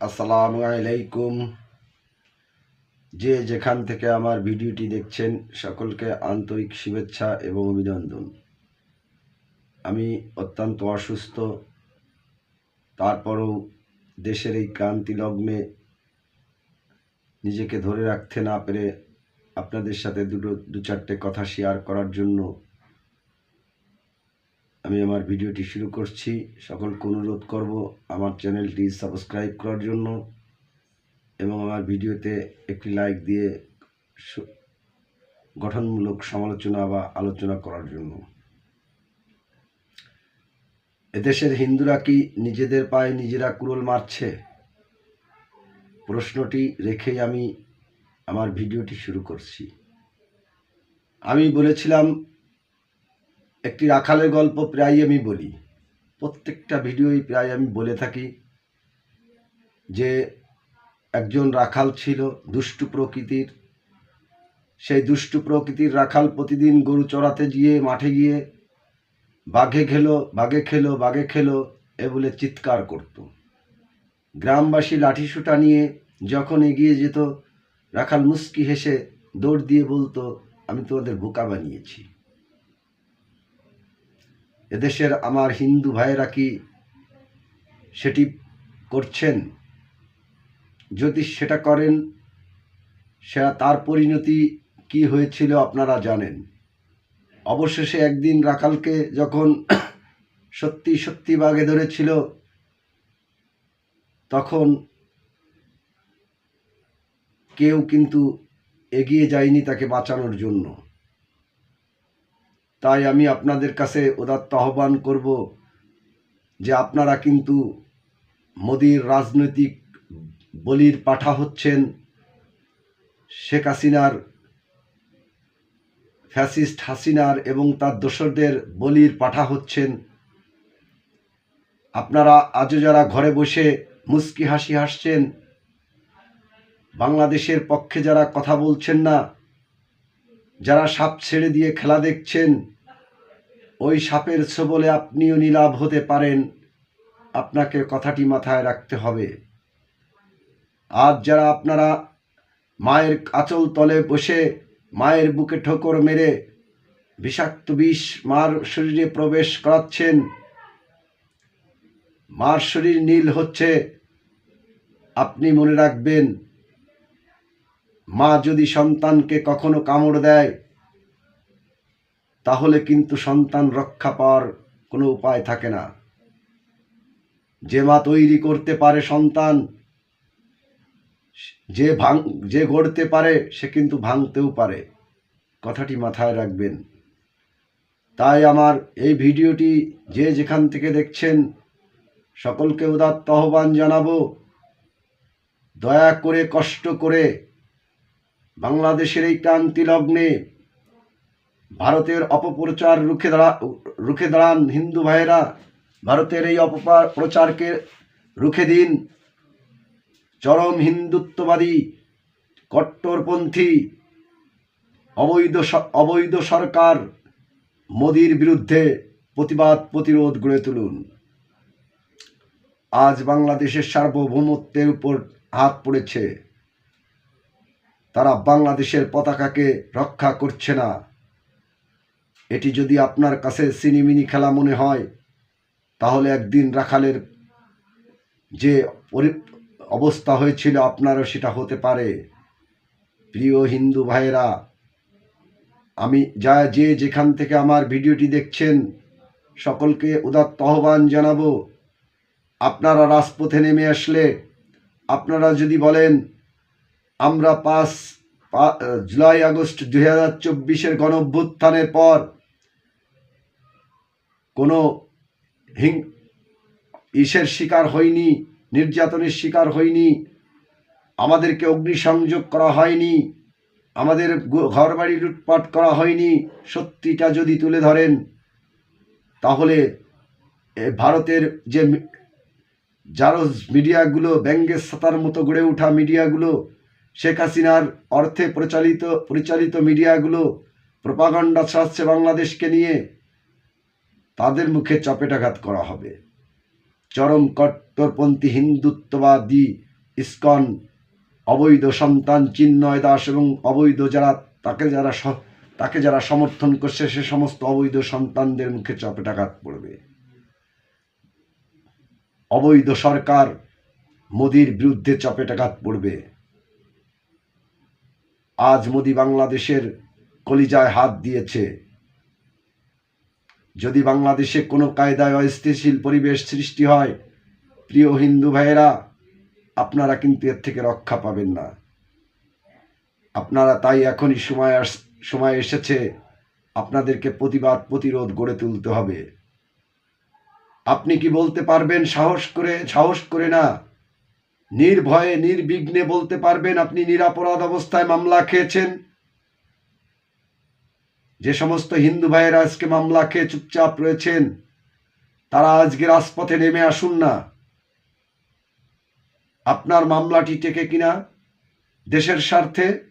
আসসালামু আলাইকুম। যে যেখান থেকে আমার ভিডিওটি দেখছেন, সকলকে আন্তরিক শুভেচ্ছা এবং অভিনন্দন। আমি অত্যন্ত অসুস্থ, তারপরও দেশের এই ক্রান্তি লগ্নে নিজেকে ধরে রাখতে না পেরে আপনাদের সাথে দুটো, দু চারটে কথা শেয়ার করার জন্য আমি আমার ভিডিওটি শুরু করছি। সকলকে অনুরোধ করব আমার চ্যানেলটি সাবস্ক্রাইব করার জন্য এবং আমার ভিডিওতে একটি লাইক দিয়ে গঠনমূলক সমালোচনা বা আলোচনা করার জন্য। এদেশের হিন্দুরা কি নিজেদের পায়ে নিজেরা কুড়োল মারছে? প্রশ্নটি রেখেই আমি আমার ভিডিওটি শুরু করছি। আমি বলেছিলাম একটি রাখালের গল্প প্রায় আমি বলি। প্রত্যেকটা ভিডিওই প্রায় আমি বলে থাকি যে, একজন রাখাল ছিল দুষ্টু প্রকৃতির। সেই দুষ্টু প্রকৃতির রাখাল প্রতিদিন গরু চড়াতে গিয়ে, মাঠে গিয়ে বাঘে খেলো বাঘে খেলো বাঘে খেলো এ বলে চিৎকার করত। গ্রামবাসী লাঠিসুটা নিয়ে যখন এগিয়ে যেত, রাখাল মুস্কি হেসে দৌড় দিয়ে বলতো, আমি তোমাদের বোকা বানিয়েছি। এদেশের আমার হিন্দু ভাইয়েরা কি সেটি করছেন? যদি সেটা করেন সেটা তার পরিণতি কি হয়েছিল আপনারা জানেন। অবশেষে একদিন রাখালকে যখন সত্যি সত্যি বাগে ধরেছিল, তখন কেউ কিন্তু এগিয়ে যায়নি তাকে বাঁচানোর জন্য। তাই আমি আপনাদের কাছে উদাত্ত আহ্বান করব যে আপনারা কিন্তু মোদির রাজনৈতিক বলির পাঠা হচ্ছেন, শেখ হাসিনার, ফ্যাসিস্ট হাসিনার এবং তার দোসরদের বলির পাঠা হচ্ছেন। আপনারা আজও যারা ঘরে বসে মুস্কি হাসি হাসছেন, বাংলাদেশের পক্ষে যারা কথা বলছেন না যারা সাপ ছেড়ে দিয়ে খেলা দেখছেন, ওই সাপের ছবলে আপনিও নীলাভ হতে পারেন। আপনাকে কথাটি মাথায় রাখতে হবে। আজ যারা আপনারা মায়ের আঁচল তলে বসে মায়ের বুকে ঠোকর মেরে বিষাক্ত বিষ মার শরীরে প্রবেশ করাচ্ছেন, মার শরীর নীল হচ্ছে, আপনি মনে রাখবেন মা যদি সন্তানকে কখনো কামড় দেয়, তাহলে কিন্তু সন্তান রক্ষা পাওয়ার কোনো উপায় থাকে না। যে মা তৈরি করতে পারে সন্তান যে ভাঙ, যে গড়তে পারে, সে কিন্তু ভাঙতেও পারে। কথাটি মাথায় রাখবেন। তাই আমার এই ভিডিওটি যে যেখান থেকে দেখছেন, সকলকে উদাত্ত আহ্বান জানাব। দয়া করে কষ্ট করে বাংলাদেশের এই ক্রান্তি লগ্নে ভারতের অপপ্রচার রুখে দাঁড়া, রুখে দাঁড়ান হিন্দু ভাইয়েরা। ভারতের এই অপপ্রচারকে রুখে দিন চরম হিন্দুত্ববাদী কট্টরপন্থী অবৈধ অবৈধ সরকার মোদির বিরুদ্ধে প্রতিবাদ প্রতিরোধ গড়ে তুলুন। আজ বাংলাদেশের সার্বভৌমত্বের উপর হাত পড়েছে তারা বাংলাদেশের পতাকাকে রক্ষা করছে না। এটি যদি আপনার কাছে সিনিমিনি খেলা মনে হয়, তাহলে একদিন রাখালের যে অবস্থা হয়েছিল আপনারও সেটা হতে পারে। প্রিয় হিন্দু ভাইয়েরা, আমি যা যে যেখান থেকে আমার ভিডিওটি দেখছেন, সকলকে উদাত্ত আহ্বান জানাব। আপনারা রাজপথে নেমে আসলে, আপনারা যদি বলেন আমরা পাঁচ জুলাই, আগস্ট দুই হাজার চব্বিশের গণভ্যুত্থানের পর কোনো হিং ইসের শিকার হয়নি, নির্যাতনের শিকার হয়নি, আমাদেরকে অগ্নিসংযোগ করা হয়নি, আমাদের ঘর বাড়ি লুটপাট করা হয়নি, সত্যিটা যদি তুলে ধরেন, তাহলে ভারতের যে জারজ মিডিয়াগুলো, ব্যঙ্গের সাতার মতো গড়ে ওঠা মিডিয়াগুলো শেখ হাসিনার অর্থে পরিচালিত পরিচালিত মিডিয়াগুলো প্রপাগান্ডা ছড়াচ্ছে বাংলাদেশকে নিয়ে তাদের মুখে চপেটাঘাত করা হবে। চরম কট্টরপন্থী হিন্দুত্ববাদী ইস্কন, অবৈধ সন্তান চিন্ময় দাস এবং অবৈধ যারা, তাকে যারা তাকে যারা সমর্থন করছে, সে সমস্ত অবৈধ সন্তানদের মুখে চপেটাঘাত পড়বে অবৈধ সরকার মোদির বিরুদ্ধে চপেটাঘাত পড়বে আজ মোদি বাংলাদেশের কলিজায় হাত দিয়েছে। যদি বাংলাদেশে কোনো কায়দায় অস্থিতিশীল পরিবেশ সৃষ্টি হয়, প্রিয় হিন্দু ভাইয়েরা, আপনারা কিন্তু এর থেকে রক্ষা পাবেন না। আপনারা তাই এখনই সময় সময় এসেছে আপনাদেরকে প্রতিবাদ, প্রতিরোধ গড়ে তুলতে হবে। আপনি কি বলতে পারবেন সাহস করে সাহস করে না? নির্ভয়ে, নির্বিঘ্নে বলতে পারবেন আপনি নিরাপরাধ অবস্থায় মামলা খেয়েছেন। যে সমস্ত হিন্দু ভাইয়েরা আজকে মামলা খেয়ে চুপচাপ রয়েছেন, তারা আজকে রাজপথে নেমে আসুন না। আপনার মামলাটি টেকে কিনা? দেশের স্বার্থে?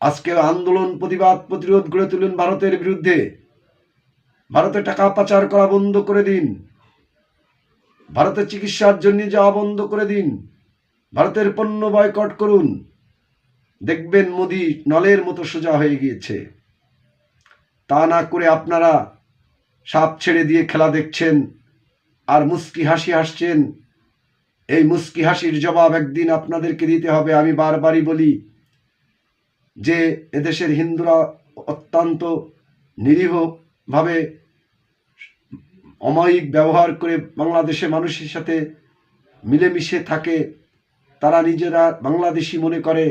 আজকে আন্দোলন, প্রতিবাদ, প্রতিরোধ গড়ে তুলুন ভারতের বিরুদ্ধে। ভারতে টাকা পাচার করা বন্ধ করে দিন। ভারতের চিকিৎসার জন্য যাওয়া বন্ধ করে দিন। ভারতের পণ্য বয়কট করুন। দেখবেন মোদি নলের মতো সোজা হয়ে গিয়েছে। তা না করে আপনারা সাপ ছেড়ে দিয়ে খেলা দেখছেন আর মুস্কি হাসি হাসছেন। এই মুস্কি হাসির জবাব একদিন আপনাদেরকে দিতে হবে। আমি বারবারই বলি যে এদেশের হিন্দুরা অত্যন্ত নিরীহভাবে অমায়িক ব্যবহার করে বাংলাদেশে মানুষের সাথে মিলেমিশে থাকে, তারা নিজেরা বাংলাদেশি মনে করে,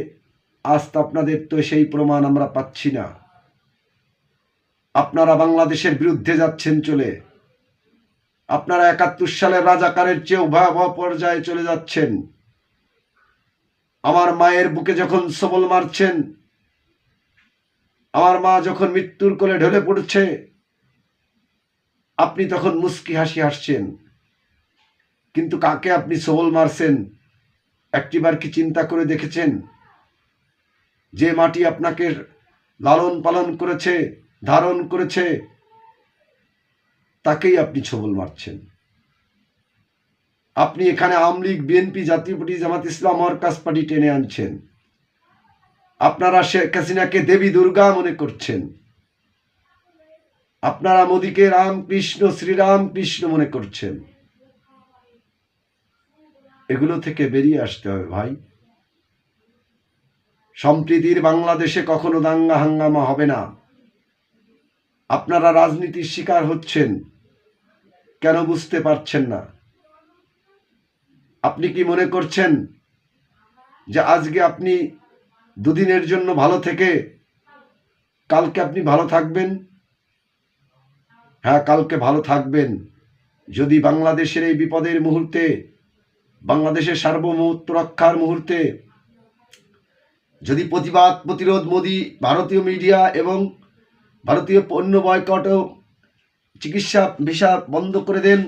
আজ তো আপনাদের তো সেই প্রমাণ আমরা পাচ্ছি না। আপনারা বাংলাদেশের বিরুদ্ধে যাচ্ছেন চলে। আপনারা একাত্তর সালের রাজাকারের চেয়েও ভয়াবহ পর্যায়ে চলে যাচ্ছেন। আমার মায়ের বুকে যখন সবল মারছেন, আমার মা যখন মৃত্যুর কোলে ঢলে পড়ছে আপনি তখন মুস্কি হাসি হাসছেন। কিন্তু কাকে আপনি সবল মারছেন? একটিবার কি চিন্তা করে দেখেছেন? যে মাটি আপনাকে লালন পালন করেছে, ধারণ করেছে, তাকেই আপনি ছবল মারছেন। আপনি এখানে Awami league, BNP, Jatiya party, Jamaat Islam workers party টেনে আনছেন। আপনারা শেখ হাসিনাকে দেবী দুর্গা মনে করছেন। আপনারা মোদীকে রামকৃষ্ণ শ্রীরাম কৃষ্ণ মনে করছেন। এগুলো থেকে বেরিয়ে আসতে হবে ভাই। সম্প্রীতির বাংলাদেশে কখনো দাঙ্গা হাঙ্গামা হবে না। আপনারা রাজনীতির শিকার হচ্ছেন, কেন বুঝতে পারছেন না? আপনি কি মনে করছেন যে আজকে আপনি দুদিনের জন্য ভালো থেকে, কালকে আপনি ভালো থাকবেন? হ্যাঁ কালকে ভালো থাকবেন। যদি বাংলাদেশের এই বিপদের মুহূর্তে, বাংলাদেশের সার্বভৌমত্ব রক্ষার মুহূর্তে, যদি প্রতিবাদ প্রতিরোধ মোদী ভারতীয় মিডিয়া এবং ভারতীয় পণ্য বয়কট চিকিৎসা ভিসা বন্ধ করে দেন,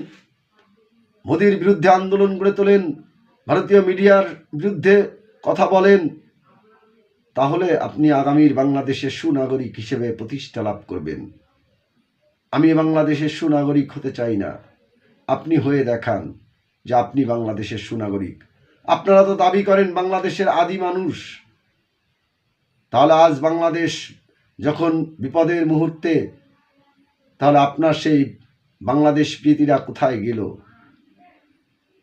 মোদির বিরুদ্ধে আন্দোলন গড়ে তোলেন, ভারতীয় মিডিয়ার বিরুদ্ধে কথা বলেন, তাহলে আপনি আগামীর বাংলাদেশের সুনাগরিক হিসেবে প্রতিষ্ঠা লাভ করবেন। আমি বাংলাদেশের সুনাগরিক হতে চাই না। আপনি হয়ে দেখান যে আপনি বাংলাদেশের সুনাগরিক। আপনারা তো দাবি করেন বাংলাদেশের আদি মানুষ। তাহলে আজ বাংলাদেশ যখন বিপদের মুহূর্তে, তাহলে আপনার সেই বাংলাদেশ প্রীতিরা কোথায় গেল?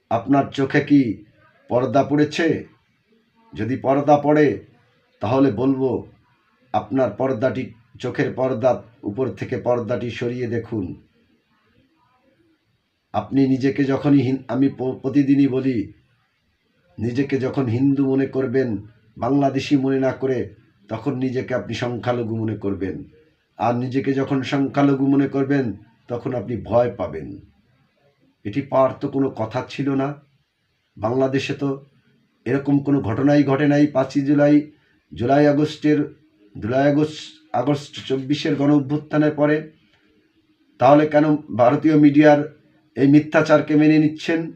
আপনার চোখে কি পর্দা পড়েছে? যদি পর্দা পড়ে, তাহলে বলব আপনার পর্দাটি, চোখের পর্দা উপর থেকে পর্দাটি সরিয়ে দেখুন। আপনি নিজেকে যখনই আমি প্রতিদিনই বলি, নিজেকে যখন হিন্দু মনে করবেন, বাংলাদেশি মনে না করে, তখন নিজেকে আপনি সংখ্যালঘু মনে করবেন। আর নিজেকে যখন সংখ্যালঘু মনে করবেন, তখন আপনি ভয় পাবেন। এটি পাওয়ার তো কোনো কথা ছিল না। বাংলাদেশে তো এরকম কোনো ঘটনাই ঘটে নাই পাঁচই জুলাই জুলাই আগস্টের জুলাই আগস্ট আগস্ট চব্বিশের গণ অভ্যুত্থানের পরে, তাহলে কেন ভারতীয় মিডিয়ার এই মিথ্যাচারকে মেনে নিচ্ছেন?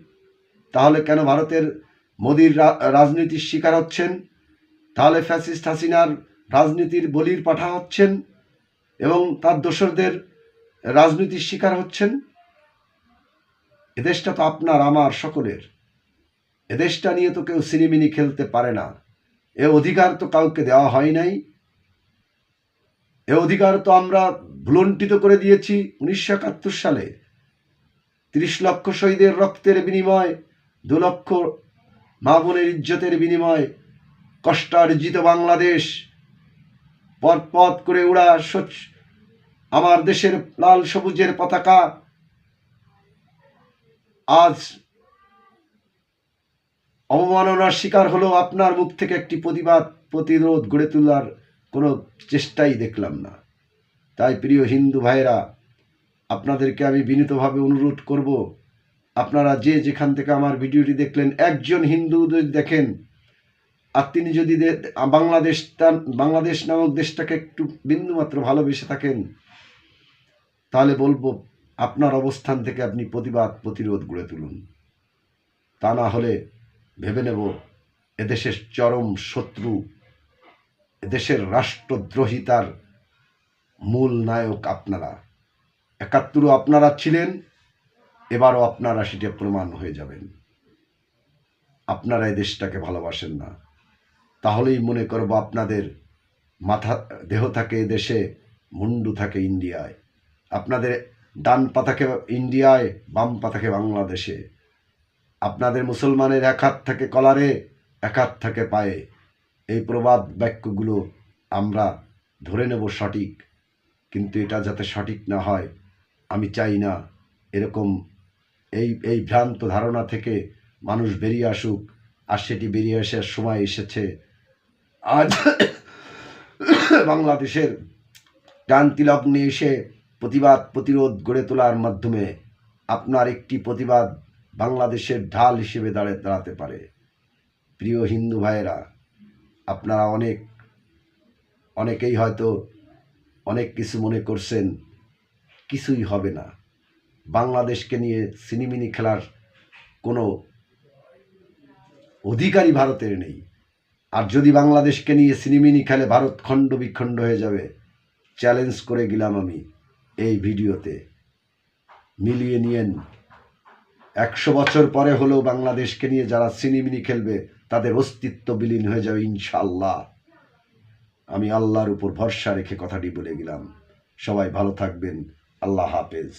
তাহলে কেন ভারতের মোদির রাজনীতির শিকার হচ্ছেন? তাহলে ফ্যাসিস্ট হাসিনার রাজনীতির বলির পাঠা হচ্ছেন? এবং তার দোসরদের রাজনীতির শিকার হচ্ছেন? এদেশটা তো আপনার, আমার, সকলের। এদেশটা নিয়ে তো কেউ সিনেমিনি খেলতে পারে না। এ অধিকার তো কাউকে দেওয়া হয় নাই। এ অধিকার তো আমরা ভুলণ্ঠিত করে দিয়েছি উনিশশো একাত্তর সালে। তিরিশ লক্ষ শহীদের রক্তের বিনিময়, দু লক্ষ মা বোনের ইজ্জতের বিনিময়, কষ্টার্জিত বাংলাদেশ। পথ করে উড়া স্বচ্ছ আমার দেশের লাল সবুজের পতাকা। আজ অবমাননার শিকার হলো আপনার মুখ থেকে একটি প্রতিবাদ প্রতিরোধ গড়ে তোলার কোনো চেষ্টাই দেখলাম না। তাই প্রিয় হিন্দু ভাইয়েরা, আপনাদেরকে আমি বিনীতভাবে অনুরোধ করব, আপনারা যে যেখান থেকে আমার ভিডিওটি দেখলেন, একজন হিন্দু যদি দেখেন, আর তিনি যদি বাংলাদেশ বাংলাদেশ নামক দেশটাকে একটু বিন্দুমাত্র ভালোবেসে থাকেন, তাহলে বলব, আপনার অবস্থান থেকে আপনি প্রতিবাদ, প্রতিরোধ গড়ে তুলুন। তা না হলে ভেবে নেব, এদেশের চরম শত্রু এদেশের রাষ্ট্রদ্রোহিতার মূল নায়ক আপনারা। একাত্তরও আপনারা ছিলেন, এবারও আপনারা সেটা প্রমাণ হয়ে যাবেন। আপনারা এই দেশটাকে ভালোবাসেন না। তাহলেই মনে করব আপনাদের মাথা, দেহ থাকে দেশে, মুন্ডু থাকে ইন্ডিয়ায়। আপনাদের ডান পাতাকে ইন্ডিয়ায়, বাম পাতাকে বাংলাদেশে। আপনাদের মুসলমানের এক হাত থাকে কলারে, এক হাত থাকে পায়ে। এই প্রবাদ বাক্যগুলো আমরা ধরে নেব সঠিক, কিন্তু এটা যাতে সঠিক না হয়, আমি চাই না। এরকম এই এই ভ্রান্ত ধারণা থেকে মানুষ বেরিয়ে আসুক, আর সেটি বেরিয়ে আসার সময় এসেছে। আজ বাংলাদেশের ক্রান্তি লগ্নে এসে প্রতিবাদ প্রতিরোধ গড়ে তোলার মাধ্যমে আপনার একটি প্রতিবাদ বাংলাদেশের ঢাল হিসেবে দাঁড়ে দাঁড়াতে পারে। প্রিয় হিন্দু ভাইয়েরা আপনারা অনেক, অনেকেই হয়তো অনেক কিছু মনে করছেন, কিছুই হবে না। বাংলাদেশকে নিয়ে সিনিমিনি খেলার কোনো অধিকারী ভারতের নেই। আর যদি বাংলাদেশকে নিয়ে সিনিমিনি খেলে ভারত খণ্ড বিখণ্ড হয়ে যাবে, চ্যালেঞ্জ করে গেলাম আমি এই ভিডিওতে। মিলিয়ে নিয়েন। একশো বছর পরে হলেও বাংলাদেশকে নিয়ে যারা সিনিমিনি খেলবে তাদের অস্তিত্ব বিলীন হয়ে যাবে ইনশাল্লাহ আমি আল্লাহর উপর ভরসা রেখে কথাটি বলে গেলাম। সবাই ভালো থাকবেন। আল্লাহ হাফেজ।